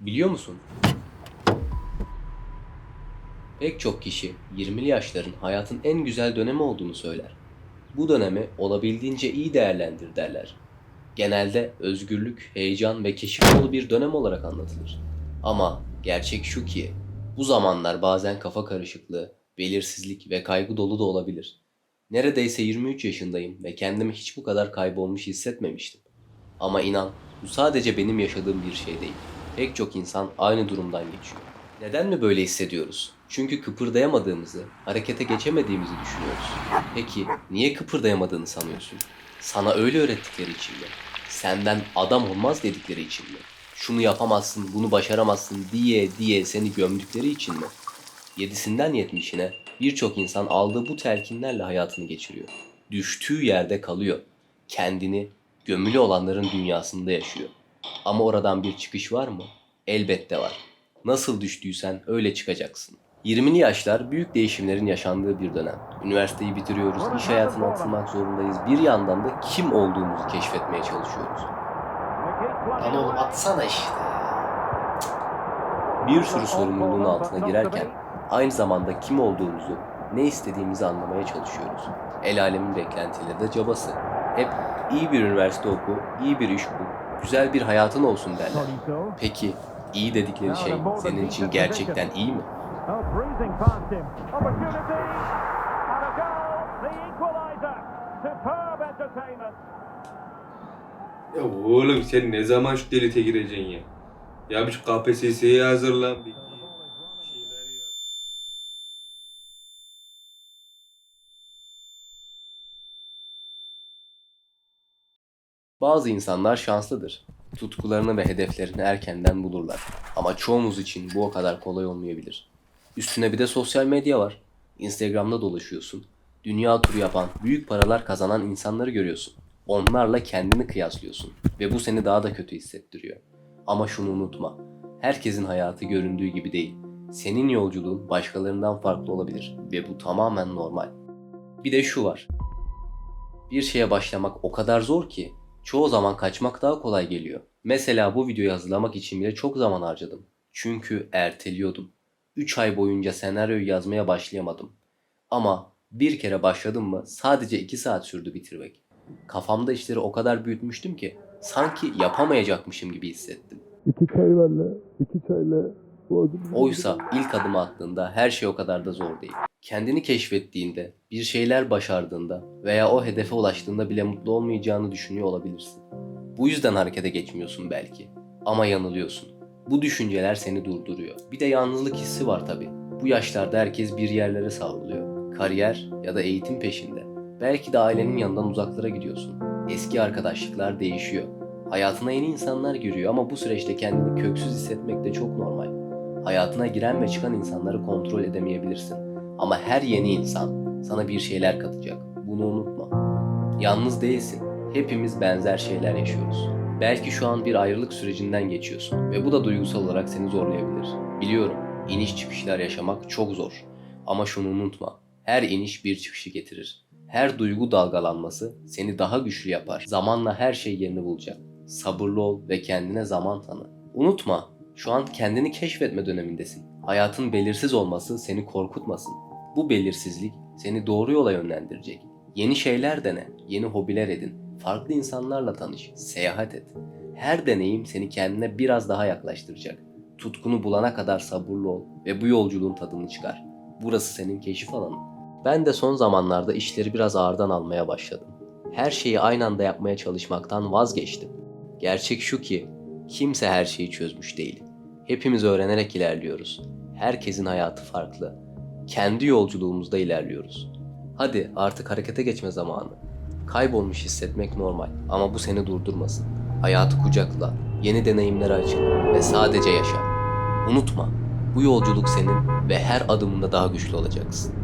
Biliyor musun? Pek çok kişi 20'li yaşların hayatın en güzel dönemi olduğunu söyler. Bu dönemi olabildiğince iyi değerlendir derler. Genelde özgürlük, heyecan ve keşif dolu bir dönem olarak anlatılır. Ama gerçek şu ki bu zamanlar bazen kafa karışıklığı, belirsizlik ve kaygı dolu da olabilir. Neredeyse 23 yaşındayım ve kendimi hiç bu kadar kaybolmuş hissetmemiştim. Ama inan bu sadece benim yaşadığım bir şey değil. Pek çok insan aynı durumdan geçiyor. Neden mi böyle hissediyoruz? Çünkü kıpırdayamadığımızı, harekete geçemediğimizi düşünüyoruz. Peki niye kıpırdayamadığını sanıyorsun? Sana öyle öğrettikleri için mi? Senden adam olmaz dedikleri için mi? Şunu yapamazsın, bunu başaramazsın diye diye seni gömdükleri için mi? Yedisinden yetmişine birçok insan aldığı bu telkinlerle hayatını geçiriyor. Düştüğü yerde kalıyor. Kendini gömülü olanların dünyasında yaşıyor. Ama oradan bir çıkış var mı? Elbette var. Nasıl düştüysen öyle çıkacaksın. 20'li yaşlar büyük değişimlerin yaşandığı bir dönem. Üniversiteyi bitiriyoruz, iş hayatına atılmak zorundayız. Bir yandan da kim olduğumuzu keşfetmeye çalışıyoruz. Oğlum atsana işte. Bir sürü sorumluluğun altına girerken aynı zamanda kim olduğumuzu, ne istediğimizi anlamaya çalışıyoruz. El alemin beklentileri de cabası. Hep iyi bir üniversite oku, iyi bir iş bul, güzel bir hayatın olsun derler. Peki iyi dedikleri şey senin için gerçekten iyi mi? Ya oğlum sen ne zaman şu delite gireceksin ya? Ya bir şu KPSS'ye hazırlan. Bir Bazı insanlar şanslıdır. Tutkularını ve hedeflerini erkenden bulurlar. Ama çoğumuz için bu o kadar kolay olmayabilir. Üstüne bir de sosyal medya var. Instagram'da dolaşıyorsun. Dünya turu yapan, büyük paralar kazanan insanları görüyorsun. Onlarla kendini kıyaslıyorsun ve bu seni daha da kötü hissettiriyor. Ama şunu unutma. Herkesin hayatı göründüğü gibi değil. Senin yolculuğun başkalarından farklı olabilir ve bu tamamen normal. Bir de şu var. Bir şeye başlamak o kadar zor ki çoğu zaman kaçmak daha kolay geliyor. Mesela bu videoyu hazırlamak için bile çok zaman harcadım. Çünkü erteliyordum. 3 ay boyunca senaryoyu yazmaya başlayamadım. Ama bir kere başladım mı sadece 2 saat sürdü bitirmek. Kafamda işleri o kadar büyütmüştüm ki sanki yapamayacakmışım gibi hissettim. İki çay ver la. İki çay la. Boğazım Oysa ilk adımı attığında her şey o kadar da zor değil. Kendini keşfettiğinde, bir şeyler başardığında veya o hedefe ulaştığında bile mutlu olmayacağını düşünüyor olabilirsin. Bu yüzden harekete geçmiyorsun belki. Ama yanılıyorsun. Bu düşünceler seni durduruyor. Bir de yalnızlık hissi var tabi. Bu yaşlarda herkes bir yerlere savruluyor. Kariyer ya da eğitim peşinde. Belki de ailenin yanından uzaklara gidiyorsun. Eski arkadaşlıklar değişiyor. Hayatına yeni insanlar giriyor ama bu süreçte kendini köksüz hissetmek de çok normal. Hayatına giren ve çıkan insanları kontrol edemeyebilirsin. Ama her yeni insan sana bir şeyler katacak. Bunu unutma. Yalnız değilsin. Hepimiz benzer şeyler yaşıyoruz. Belki şu an bir ayrılık sürecinden geçiyorsun ve bu da duygusal olarak seni zorlayabilir. Biliyorum, iniş çıkışlar yaşamak çok zor. Ama şunu unutma. Her iniş bir çıkışı getirir. Her duygu dalgalanması seni daha güçlü yapar. Zamanla her şey yerini bulacak. Sabırlı ol ve kendine zaman tanı. Unutma, şu an kendini keşfetme dönemindesin. Hayatın belirsiz olması seni korkutmasın. Bu belirsizlik seni doğru yola yönlendirecek. Yeni şeyler dene, yeni hobiler edin, farklı insanlarla tanış, seyahat et. Her deneyim seni kendine biraz daha yaklaştıracak. Tutkunu bulana kadar sabırlı ol ve bu yolculuğun tadını çıkar. Burası senin keşif alanın. Ben de son zamanlarda işleri biraz ağırdan almaya başladım. Her şeyi aynı anda yapmaya çalışmaktan vazgeçtim. Gerçek şu ki kimse her şeyi çözmüş değil. Hepimiz öğrenerek ilerliyoruz. Herkesin hayatı farklı. Kendi yolculuğumuzda ilerliyoruz. Hadi artık harekete geçme zamanı. Kaybolmuş hissetmek normal ama bu seni durdurmasın. Hayatı kucakla, yeni deneyimlere açıl ve sadece yaşa. Unutma, bu yolculuk senin ve her adımında daha güçlü olacaksın.